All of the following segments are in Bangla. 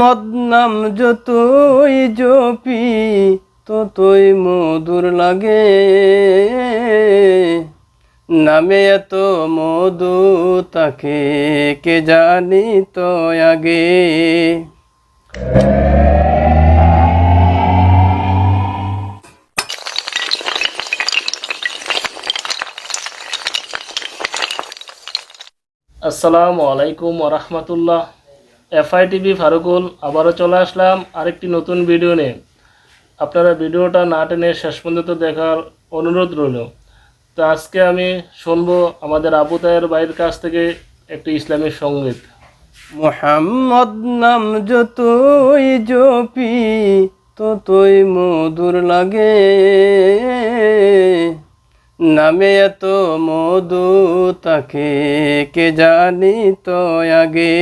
মোহাম্মদ নাম যতই জপি ততই মধুর লাগে। নামে এত মধু, তাকে কে জানি তো আগে? আসসালামু আলাইকুম রহমতুল্লাহ। এফআই টিভি ফারুকুল, আবারও চলে আসলাম আরেকটি নতুন ভিডিও নিয়ে। আপনারা ভিডিওটা না টেনে শেষ পর্যন্ত দেখার অনুরোধ রইল। তো আজকে আমি শুনব আমাদের আবু তায়ের ভাইয়ের কাছ থেকে একটি ইসলামী সংগীত। মোহাম্মদ নাম যতই জপি ততই মধুর লাগে। নামে এত মধু তাকে কে জানি তো আগে?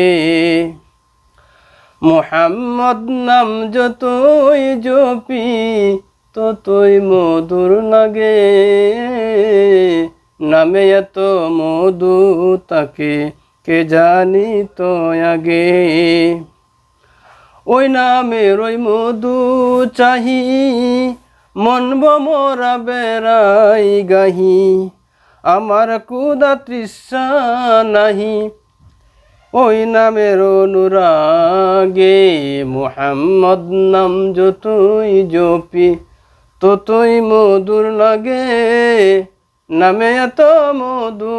মোহাম্মদ নাম যতই জপি, ততই মধুর লাগে। নামে এত মধু তাকে কে জানি তো আগে? ওই নামের ওই মধু চাহি, মন বমরা বেড়াই গাহি। আমার কুদা তৃষ্ণা নাহি ওই নামের অনুরাগে মোহাম্মদ নাম যতই জপি, ততই মধুর লাগে। নামে এত মধু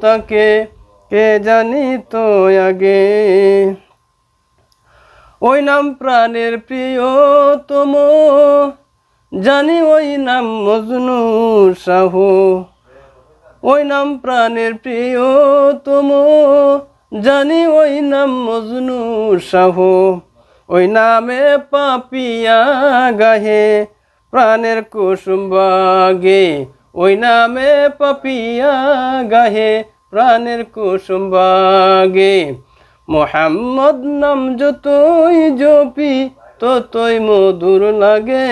তাকে, কে জানি তো আগে? ওই নাম প্রাণের প্রিয়তম, জানি ওই নাম মজনু শাহ ওই নাম প্রাণের প্রিয়তম জানি ওই নাম মজনু শাহ। ওই নামে পাপিয়া গাহে প্রাণের কুসুম বাগে। ওই নামে পাপিয়া গাহে প্রাণের কুসুম বাগে। মোহাম্মদ নাম যতই জপি, ততই মধুর লাগে।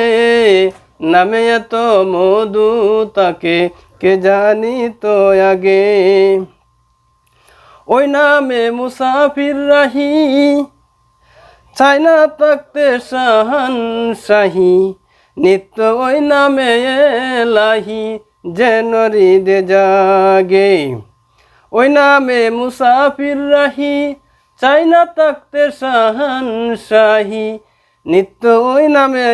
নামে এত মধু তাকে, কে জানি তো আগে? ওই নামে মুসাফির রাহি চাই না থাকতে সাহান শাহি নিত্য ওই নামে এলাহি, যেন হৃদে জাগে। ওই নামে মুসাফির রাহি চাই না থাকতে সাহান শাহি নিত্য ওই নামে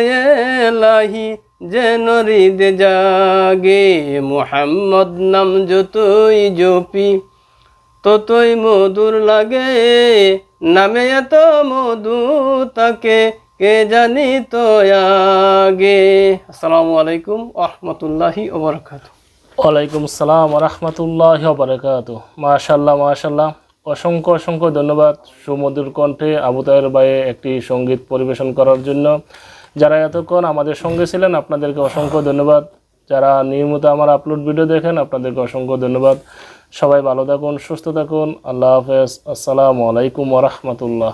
এলাহি, যেন হৃদে জাগে। মোহাম্মদ নাম যতই জপি ততই মধুর লাগে। নামে এত মধু তাকে, কে জানি তো আগে? আসসালামু আলাইকুম আহমতুল্লাহি ওবরাকাত। ওয়ালাইকুম আসসালাম রহমতুল্লাহ বারকাত মাশাল্লাহ মাশাল্লাহ অসংখ্য অসংখ্য ধন্যবাদ সুমধুর কণ্ঠে আবু তাহের ভাইয়ে একটি সংগীত পরিবেশন করার জন্য। যারা এতক্ষণ আমাদের সঙ্গে ছিলেন, আপনাদেরকে অসংখ্য ধন্যবাদ। যারা নিয়মিত আমার আপলোড ভিডিও দেখেন, আপনাদেরকে অসংখ্য ধন্যবাদ। সবাই ভালো থাকুন, সুস্থ থাকুন। আল্লাহ হাফেজ। আসসালামু আলাইকুম রহমতুল্লাহ।